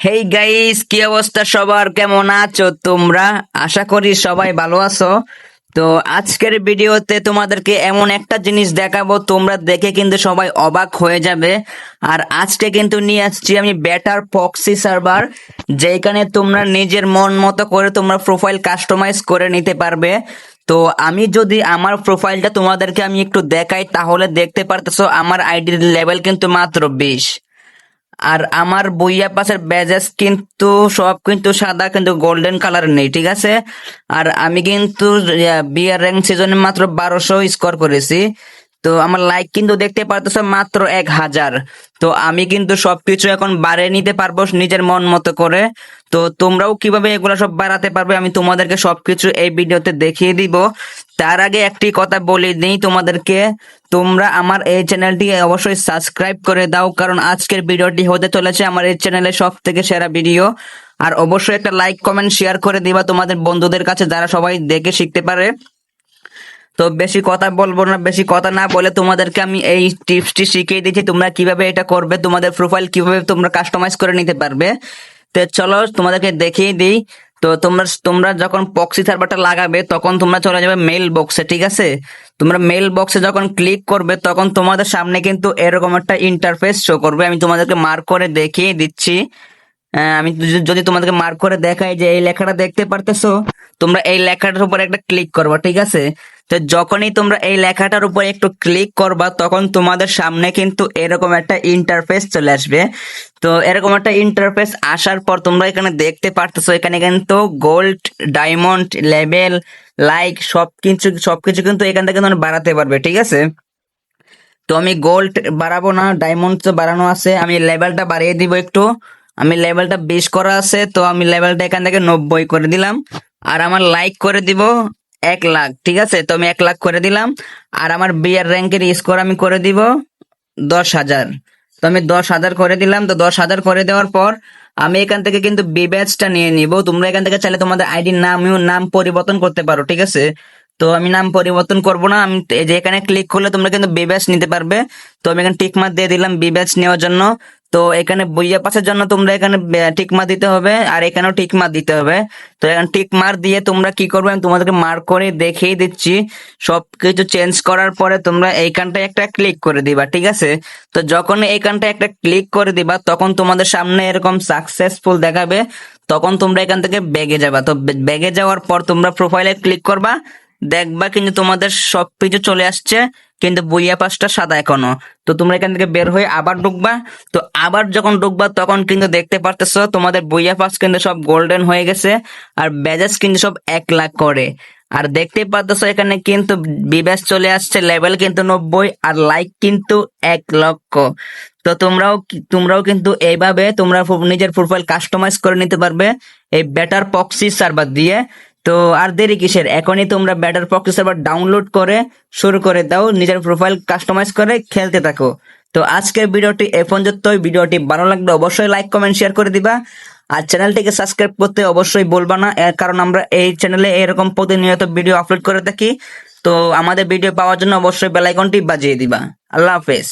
Hey guys কি অবস্থা সবার? কেমন আছো তোমরা? আশা করি সবাই ভালো আছো। তো আজকের ভিডিওতে তোমাদেরকে এমন একটা জিনিস দেখাবো, তোমরা দেখে কিন্তু সবাই অবাক হয়ে যাবে। আর আজকে কিন্তু নিয়ে আসছি আমি বেটার পক্সি সার্ভার যেখানে তোমরা নিজের মন মতো করে তোমরা প্রোফাইল কাস্টমাইজ করে নিতে পারবে। তো আমি যদি আমার প্রোফাইলটা তোমাদেরকে আমি একটু দেখাই, তাহলে দেখতে পারতেছো আমার আইডির লেভেল কিন্তু মাত্র বিশ। আর আমার বইয়া পাশের বেজেস কিন্তু সব কিন্তু সাদা, কিন্তু গোল্ডেন কালার নেই, ঠিক আছে? আর আমি কিন্তু বিয়ার র্যাঙ্ক সিজনে মাত্র বারোশো স্কোর করেছি। তো আমার লাইক কিন্তু দেখতে পারতেছো মাত্র এক হাজার। তো আমি কিন্তু সবকিছু এখন বাড়িয়ে নিতে পারব নিজের মন মতো করে। তো তোমরাও কীভাবে এগুলো সব বাড়াতে পারবে আমি তোমাদেরকে সবকিছু এই ভিডিওতে দেখিয়ে দিব। তার আগে একটি কথা বলে দিই তোমাদেরকে। তোমরা আমার এই চ্যানেলটি অবশ্যই সাবস্ক্রাইব করে দাও, কারণ আজকের ভিডিওটি হতে চলেছে আমার এই চ্যানেলে সব থেকে সেরা ভিডিও। আর অবশ্যই একটা লাইক কমেন্ট শেয়ার করে দিবা তোমাদের বন্ধুদের কাছে যারা সবাই দেখে শিখতে পারে। তো বেশি কথা বলব না, বেশি কথা না বলে তোমাদেরকে আমি এই টিপসটি শিখিয়ে দিচ্ছি, তোমরা কীভাবে এটা করবে, তোমাদের প্রোফাইল কীভাবে তোমরা কাস্টমাইজ করে নিতে পারবে। তো চলো তোমাদেরকে দেখিয়ে দিই, তো তোমরা তোমরা যখন পক্সি সার্ভারটা লাগাবে, তখন তোমরা চলে যাবে মেল বক্সে ঠিক আছে? তোমরা মেল বক্সে যখন ক্লিক করবে, তখন তোমাদের সামনে কিন্তু এরকম একটা ইন্টারফেস শো করবে, আমি তোমাদেরকে মার্ক করে দেখিয়ে দিচ্ছি। আমি যদি- তোমাদেরকে মার্ক করে দেখাই যে এই লেখাটা দেখতে পারতেছো, তোমরা এই লেখাটার উপর একটা ক্লিক করবা, ঠিক আছে? তো যখনই তোমরা এই লেখাটার উপর একটু ক্লিক করবা, তখন তোমাদের সামনে কিন্তু এরকম একটা ইন্টারফেস চলে আসবে। তো এরকম একটা ইন্টারফেস আসার পর তোমরা এখানে দেখতে পারতেছো, এখানে কিন্তু গোল্ড ডায়মন্ড লেভেল লাইক সব সবকিছু সবকিছু কিন্তু এখান থেকে তোমরা বাড়াতে পারবে, ঠিক আছে? তো আমি গোল্ড বাড়াবো না ডায়মন্ড তো বাড়ানো আছে, আমি লেভেলটা বাড়িয়ে দিব একটু। আমি লেভেলটা বিশ করা আছে, তো আমি লেভেলটা এখান থেকে নব্বই করে দিলাম। আর আমার লাইক করে দিব এক লাখ, ঠিক আছে? তো আমি এক লাখ করে দিলাম। আর আমার বিয়ার র্যাঙ্কের স্কোর আমি করে দিব দশ হাজার। তো আমি দশ হাজার করে দিলাম। তো দশ হাজার করে দেওয়ার পর আমি এখান থেকে কিন্তু বি ব্যাচটা নিয়ে নিব। তোমরা এখান থেকে চাইলে তোমাদের আইডির নামও নাম পরিবর্তন করতে পারো, ঠিক আছে? তো আমি নাম পরিবর্তন করব না। আমি যে এখানে ক্লিক করলে তোমরা কিন্তু বি ব্যাচ নিতে পারবে। তো আমি এখানে টিক মার্ক দিয়ে দিলাম বি ব্যাচ নেওয়ার জন্য। তো এখানে বইয়া পাসের জন্য তোমরা এখানে টিক মার্ক দিতে হবে, আর এখানেও টিক মার্ক দিতে হবে। তো এখানে টিক মার্ক দিয়ে তোমরা কি করবে? আমি তোমাদেরকে মার্ক করে দেখিয়ে দিচ্ছি। সবকিছু চেঞ্জ করার পরে তোমরা এইখানটায় একটা ক্লিক করে দিবা, ঠিক আছে? তো যখন এইখানটায় একটা ক্লিক করে দিবা, তখন তোমাদের সামনে এরকম সাকসেসফুল দেখাবে। তখন তোমরা এখান থেকে ব্যাগে যাবা। তো ব্যাগে যাওয়ার পর তোমরা প্রোফাইলে ক্লিক করবা। দেখবা কিন্তু তোমাদের সবকিছু চলে আসছে। কিন্তু বইয়া পাশটা সাদা এখনও। তো তোমরা এখান থেকে বের হয়ে আবার ঢুকবা। তো আবার যখন ঢুকবা, তখন কিন্তু দেখতে পারতেছো তোমাদের বইয়া পাস কিন্তু সব গোল্ডেন হয়ে গেছে আর ব্যাজেস কিন্তু সব এক লাখ করে। আর দেখতে পারতেছো এখানে কিন্তু বিবেশ চলে আসছে লেভেল কিন্তু নব্বই আর লাইক কিন্তু এক লক্ষ। তো তোমরাও তোমরাও কিন্তু এইভাবে তোমরা নিজের প্রোফাইল কাস্টমাইজ করে নিতে পারবে। এই বেটার পক্সি সার্ভার দিয়ে। তো আর দেরি কিসের? এখনই তোমরা ব্যাটার পক্সি সার্ভার ডাউনলোড করে শুরু করে দাও, নিজের প্রোফাইল কাস্টমাইজ করে খেলতে থাকো। তো আজকের ভিডিওটি এ পর্যন্ত ভিডিওটি ভালো লাগলে অবশ্যই লাইক কমেন্ট শেয়ার করে দিবা। আর চ্যানেলটিকে সাবস্ক্রাইব করতে অবশ্যই বলবা না, এর কারণ আমরা এই চ্যানেলে এরকম প্রতিনিয়ত ভিডিও আপলোড করে থাকি। তো আমাদের ভিডিও পাওয়ার জন্য অবশ্যই বেলাইকনটি বাজিয়ে দিবা। আল্লাহ হাফেজ।